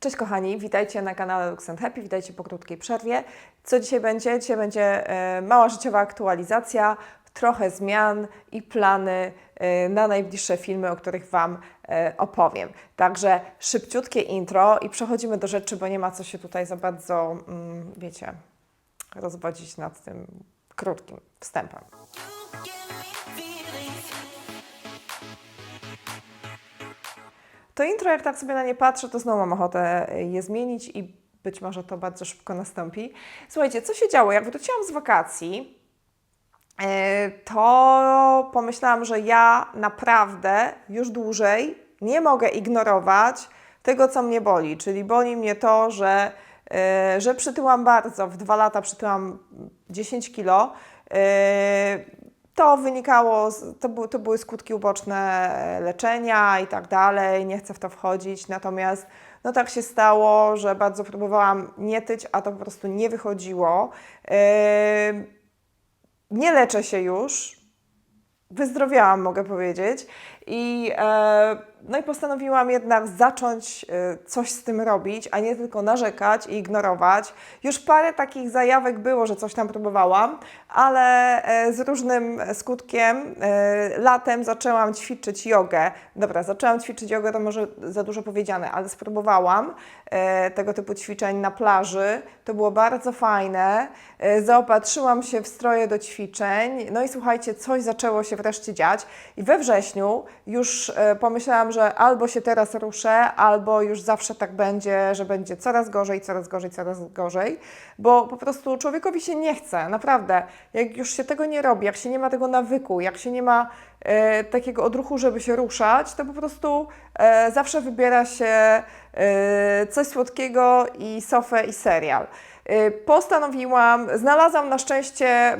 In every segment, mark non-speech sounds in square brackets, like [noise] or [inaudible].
Cześć kochani, witajcie na kanale Lux Happy, witajcie po krótkiej przerwie. Co dzisiaj będzie? Dzisiaj będzie e, mała życiowa aktualizacja, trochę zmian i plany e, na najbliższe filmy, o których Wam e, opowiem. Także szybciutkie intro i przechodzimy do rzeczy, bo nie ma co się tutaj za bardzo, mm, wiecie, rozwodzić nad tym krótkim wstępem. To intro, jak tak sobie na nie patrzę, to znowu mam ochotę je zmienić i być może to bardzo szybko nastąpi. Słuchajcie, co się działo? Jak wróciłam z wakacji, e, to pomyślałam, że ja naprawdę już dłużej nie mogę ignorować tego, co mnie boli. Czyli boli mnie to, że, e, że przytyłam bardzo. W dwa lata przytyłam 10 kilo. To wynikało, to, były, to były skutki uboczne leczenia i tak dalej, nie chcę w to wchodzić, natomiast no tak się stało, że bardzo próbowałam nie tyć, a to po prostu nie wychodziło. Yy, nie leczę się już, wyzdrowiałam, mogę powiedzieć. I, e, no i postanowiłam jednak zacząć e, coś z tym robić, a nie tylko narzekać i ignorować. Już parę takich zajawek było, że coś tam próbowałam, ale e, z różnym skutkiem. Latem zaczęłam ćwiczyć jogę. Dobra, zaczęłam ćwiczyć jogę, to może za dużo powiedziane, ale spróbowałam tego typu ćwiczeń na plaży. To było bardzo fajne. Zaopatrzyłam się w stroje do ćwiczeń. No i słuchajcie, coś zaczęło się wreszcie dziać. I we wrześniu już e, pomyślałam, że albo się teraz ruszę, albo już zawsze tak będzie, że będzie coraz gorzej, coraz gorzej, coraz gorzej, bo po prostu człowiekowi się nie chce, naprawdę. Jak już się tego nie robi, jak się nie ma tego nawyku, jak się nie ma e, takiego odruchu, żeby się ruszać, to po prostu e, zawsze wybiera się e, coś słodkiego i sofę i serial. E, postanowiłam, znalazłam na szczęście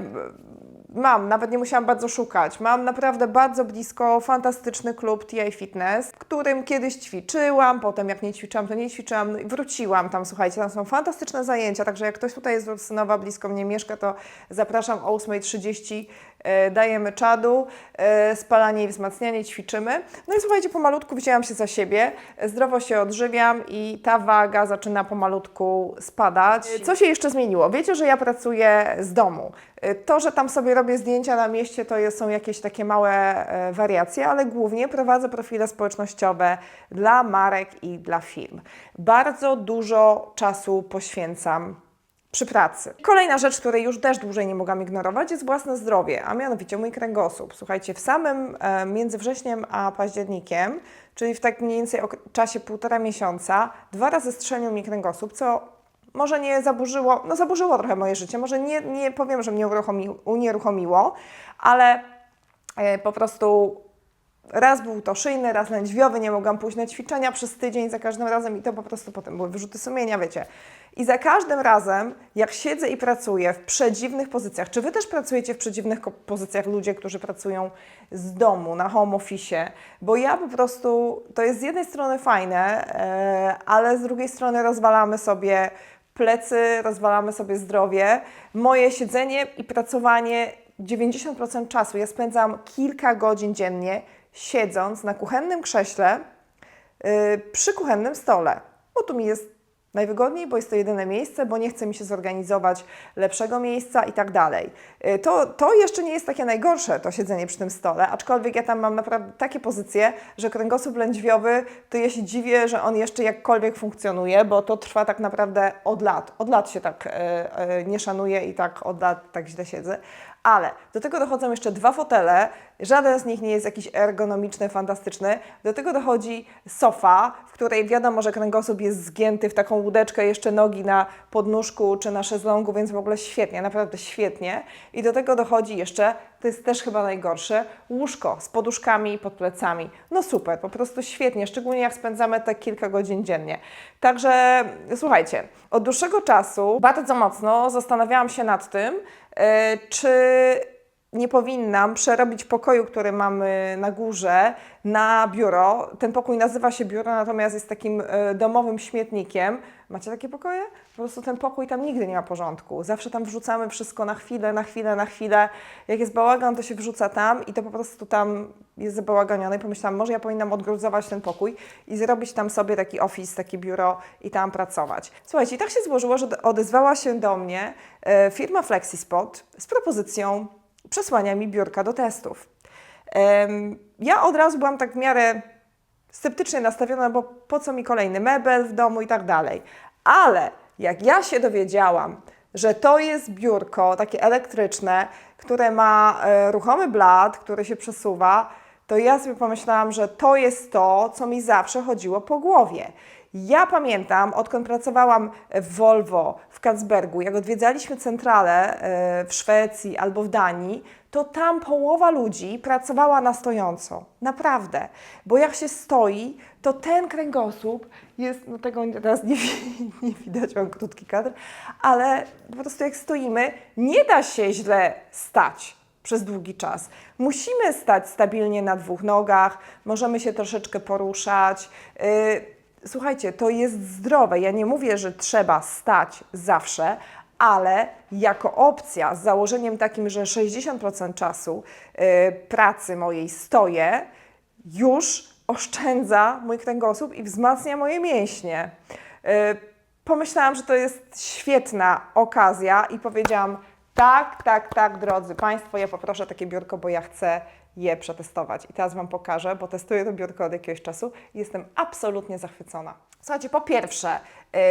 Mam, nawet nie musiałam bardzo szukać. Mam naprawdę bardzo blisko fantastyczny klub TI Fitness, w którym kiedyś ćwiczyłam, potem jak nie ćwiczyłam, to nie ćwiczyłam, wróciłam tam, słuchajcie, tam są fantastyczne zajęcia, także jak ktoś tutaj jest z Ursynowa, blisko mnie mieszka, to zapraszam o 8.30, e, dajemy czadu, e, spalanie i wzmacnianie, ćwiczymy. No i słuchajcie, pomalutku wzięłam się za siebie, zdrowo się odżywiam i ta waga zaczyna pomalutku spadać. Co się jeszcze zmieniło? Wiecie, że ja pracuję z domu. E, To, że tam sobie robię zdjęcia na mieście, to są jakieś takie małe e, wariacje, ale głównie prowadzę profile społecznościowe dla marek i dla firm. Bardzo dużo czasu poświęcam przy pracy. Kolejna rzecz, której już też dłużej nie mogłam ignorować, jest własne zdrowie, a mianowicie mój kręgosłup. Słuchajcie, w samym e, między wrześniem a październikiem, czyli w tak mniej więcej czasie półtora miesiąca, dwa razy strzelił mi kręgosłup, co może nie zaburzyło, no zaburzyło trochę moje życie, może nie, nie powiem, że mnie uruchomi, unieruchomiło, ale e, po prostu raz był to szyjny, raz lędźwiowy, nie mogłam pójść na ćwiczenia przez tydzień za każdym razem i to po prostu potem były wyrzuty sumienia, wiecie. I za każdym razem, jak siedzę i pracuję w przedziwnych pozycjach, czy Wy też pracujecie w przedziwnych pozycjach, ludzie, którzy pracują z domu, na home office, bo ja po prostu, to jest z jednej strony fajne, e, ale z drugiej strony rozwalamy sobie plecy, rozwalamy sobie zdrowie. Moje siedzenie i pracowanie 90% czasu. Ja spędzam kilka godzin dziennie siedząc na kuchennym krześle yy, przy kuchennym stole, bo tu mi jest najwygodniej, bo jest to jedyne miejsce, bo nie chce mi się zorganizować lepszego miejsca i tak dalej. Yy, To, to jeszcze nie jest takie najgorsze, to siedzenie przy tym stole, aczkolwiek ja tam mam naprawdę takie pozycje, że kręgosłup lędźwiowy, to ja się dziwię, że on jeszcze jakkolwiek funkcjonuje, bo to trwa tak naprawdę od lat. Od lat się tak e, e, nie szanuje i tak od lat tak źle siedzę. Ale do tego dochodzą jeszcze dwa fotele, żaden z nich nie jest jakiś ergonomiczny, fantastyczny. Do tego dochodzi sofa, w której wiadomo, że kręgosłup jest zgięty w taką łódeczkę, jeszcze nogi na podnóżku czy na szezlongu, więc w ogóle świetnie, naprawdę świetnie. I do tego dochodzi jeszcze, to jest też chyba najgorsze, łóżko z poduszkami pod plecami. No super, po prostu świetnie, szczególnie jak spędzamy tak kilka godzin dziennie. Także słuchajcie, od dłuższego czasu bardzo mocno zastanawiałam się nad tym, czy nie powinnam przerobić pokoju, który mamy na górze, na biuro. Ten pokój nazywa się biuro, natomiast jest takim e, domowym śmietnikiem, Macie takie pokoje? Po prostu ten pokój tam nigdy nie ma porządku. Zawsze tam wrzucamy wszystko na chwilę, na chwilę, na chwilę. Jak jest bałagan, to się wrzuca tam i to po prostu tam jest zabałaganione. I pomyślałam, może ja powinnam odgruzować ten pokój i zrobić tam sobie taki office, takie biuro i tam pracować. Słuchajcie, i tak się złożyło, że odezwała się do mnie e, firma FlexiSpot z propozycją przesłania mi biurka do testów. Ja od razu byłam tak w miarę sceptycznie nastawiona, bo po co mi kolejny mebel w domu i tak dalej. Ale jak ja się dowiedziałam, że to jest biurko takie elektryczne, które ma e, ruchomy blat, który się przesuwa, to ja sobie pomyślałam, że to jest to, co mi zawsze chodziło po głowie. Ja pamiętam, odkąd pracowałam w Volvo w Karlsbergu, jak odwiedzaliśmy centralę e, w Szwecji albo w Danii, to tam połowa ludzi pracowała na stojąco. Naprawdę. Bo jak się stoi, to ten kręgosłup jest, no tego teraz nie, [laughs] nie widać, mam krótki kadr, ale po prostu jak stoimy, nie da się źle stać przez długi czas. Musimy stać stabilnie na dwóch nogach, możemy się troszeczkę poruszać. Yy, Słuchajcie, to jest zdrowe. Ja nie mówię, że trzeba stać zawsze, ale jako opcja z założeniem takim, że 60% czasu yy, pracy mojej stoję, już oszczędza mój kręgosłup i wzmacnia moje mięśnie. Yy, Pomyślałam, że to jest świetna okazja i powiedziałam: tak, tak, tak, drodzy Państwo, ja poproszę takie biurko, bo ja chcę je przetestować. I teraz Wam pokażę, bo testuję to biurko od jakiegoś czasu i jestem absolutnie zachwycona. Słuchajcie, po pierwsze,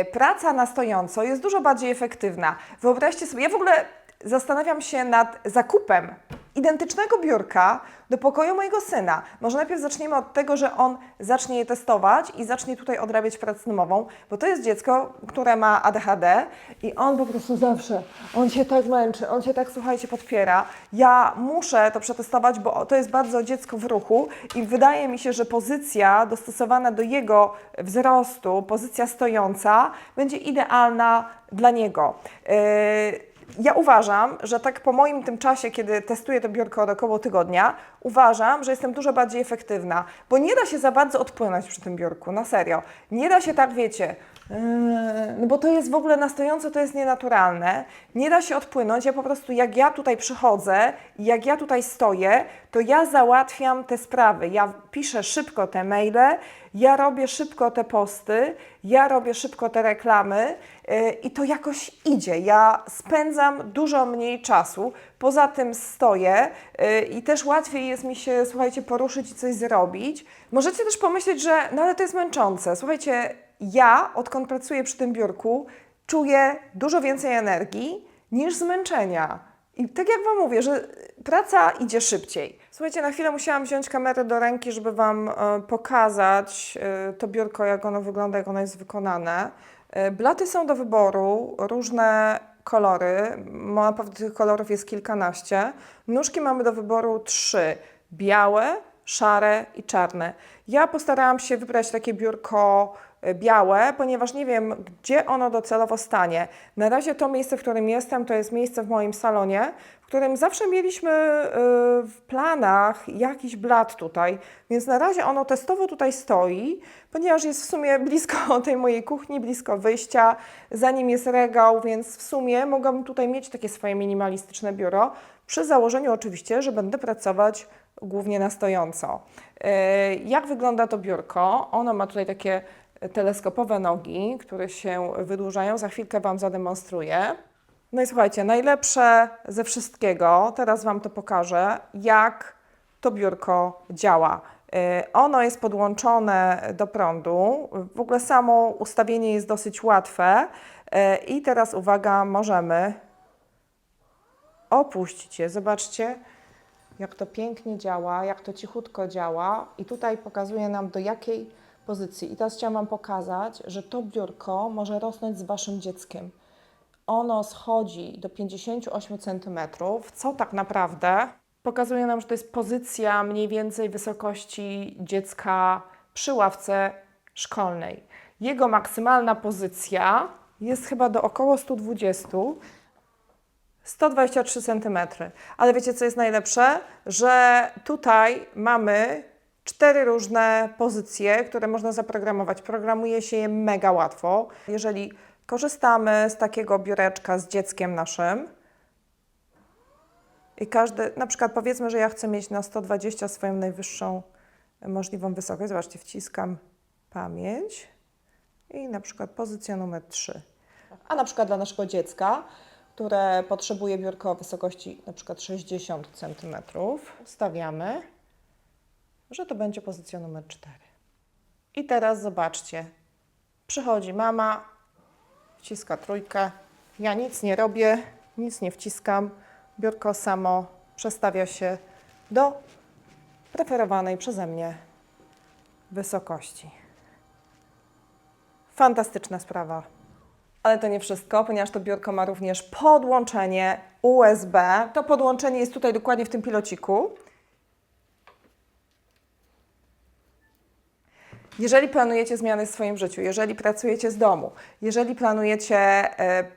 y, praca na stojąco jest dużo bardziej efektywna. Wyobraźcie sobie, ja w ogóle zastanawiam się nad zakupem identycznego biurka do pokoju mojego syna. Może najpierw zaczniemy od tego, że on zacznie je testować i zacznie tutaj odrabiać pracę domową, bo to jest dziecko, które ma ADHD i on po prostu zawsze, on się tak męczy, on się tak, słuchajcie, podpiera. Ja muszę to przetestować, bo to jest bardzo dziecko w ruchu i wydaje mi się, że pozycja dostosowana do jego wzrostu, pozycja stojąca, będzie idealna dla niego. Yy, ja uważam, że tak po moim tym czasie, kiedy testuję to biurko od około tygodnia, uważam, że jestem dużo bardziej efektywna, bo nie da się za bardzo odpłynąć przy tym biurku, na serio. Nie da się tak, wiecie, no bo to jest w ogóle na stojąco, to jest nienaturalne. Nie da się odpłynąć, ja po prostu jak ja tutaj przychodzę jak ja tutaj stoję, to ja załatwiam te sprawy. Ja piszę szybko te maile, ja robię szybko te posty, ja robię szybko te reklamy yy, i to jakoś idzie. Ja spędzam dużo mniej czasu, poza tym stoję yy, i też łatwiej jest mi się, słuchajcie, poruszyć i coś zrobić. Możecie też pomyśleć, że no ale to jest męczące. Słuchajcie, ja odkąd pracuję przy tym biurku, czuję dużo więcej energii niż zmęczenia. I tak jak Wam mówię, że praca idzie szybciej. Słuchajcie, na chwilę musiałam wziąć kamerę do ręki, żeby Wam e, pokazać e, to biurko, jak ono wygląda, jak ono jest wykonane. E, blaty są do wyboru, różne kolory. Naprawdę tych kolorów jest kilkanaście. Nóżki mamy do wyboru trzy. Białe, szare i czarne. Ja postarałam się wybrać takie biurko białe, ponieważ nie wiem, gdzie ono docelowo stanie. Na razie to miejsce, w którym jestem, to jest miejsce w moim salonie, w którym zawsze mieliśmy e, w planach jakiś blat tutaj, więc na razie ono testowo tutaj stoi, ponieważ jest w sumie blisko [laughs] tej mojej kuchni, blisko wyjścia, za nim jest regał, więc w sumie mogłabym tutaj mieć takie swoje minimalistyczne biuro, przy założeniu oczywiście, że będę pracować głównie na stojąco. E, Jak wygląda to biurko? Ono ma tutaj takie teleskopowe nogi, które się wydłużają. Za chwilkę Wam zademonstruję. No i słuchajcie, najlepsze ze wszystkiego, teraz Wam to pokażę, jak to biurko działa. E, Ono jest podłączone do prądu. W ogóle samo ustawienie jest dosyć łatwe. E, I teraz uwaga, możemy opuścić je. Zobaczcie, jak to pięknie działa, jak to cichutko działa i tutaj pokazuje nam do jakiej pozycji. I teraz chciałam Wam pokazać, że to biurko może rosnąć z Waszym dzieckiem. Ono schodzi do 58 cm, co tak naprawdę pokazuje nam, że to jest pozycja mniej więcej wysokości dziecka przy ławce szkolnej. Jego maksymalna pozycja jest chyba do około 120 123 cm. Ale wiecie, co jest najlepsze? Że tutaj mamy cztery różne pozycje, które można zaprogramować. Programuje się je mega łatwo. Jeżeli korzystamy z takiego biureczka z dzieckiem naszym i każdy, na przykład powiedzmy, że ja chcę mieć na 120 swoją najwyższą możliwą wysokość. Zobaczcie, wciskam pamięć i na przykład pozycja numer 3. A na przykład dla naszego dziecka, które potrzebuje biurko o wysokości na przykład 60 cm, ustawiamy, że to będzie pozycja numer 4. I teraz zobaczcie, przychodzi mama, wciska trójkę, ja nic nie robię, nic nie wciskam, biurko samo przestawia się do preferowanej przeze mnie wysokości. Fantastyczna sprawa. Ale to nie wszystko, ponieważ to biurko ma również podłączenie USB. To podłączenie jest tutaj dokładnie w tym pilociku. Jeżeli planujecie zmiany w swoim życiu, jeżeli pracujecie z domu, jeżeli planujecie e,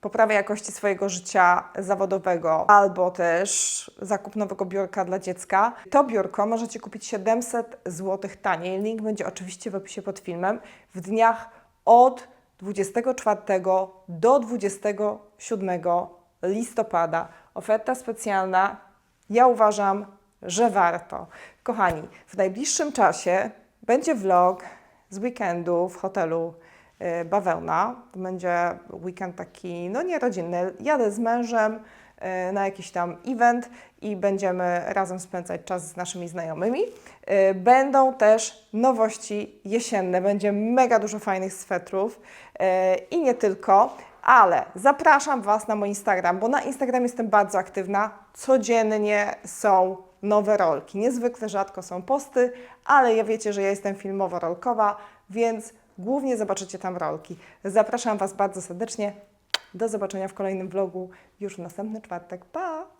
poprawę jakości swojego życia zawodowego albo też zakup nowego biurka dla dziecka, to biurko możecie kupić 700 zł taniej. Link będzie oczywiście w opisie pod filmem. W dniach od 24 do 27 listopada. Oferta specjalna. Ja uważam, że warto. Kochani, w najbliższym czasie będzie vlog z weekendu w hotelu y, Bawełna. Będzie weekend taki, no nie rodzinny. Jadę z mężem y, na jakiś tam event i będziemy razem spędzać czas z naszymi znajomymi. Y, Będą też nowości jesienne, będzie mega dużo fajnych swetrów i nie tylko, ale zapraszam Was na mój Instagram, bo na Instagram jestem bardzo aktywna. Codziennie są nowe rolki. Niezwykle rzadko są posty, ale ja wiecie, że ja jestem filmowo-rolkowa, więc głównie zobaczycie tam rolki. Zapraszam Was bardzo serdecznie. Do zobaczenia w kolejnym vlogu już w następny czwartek. Pa!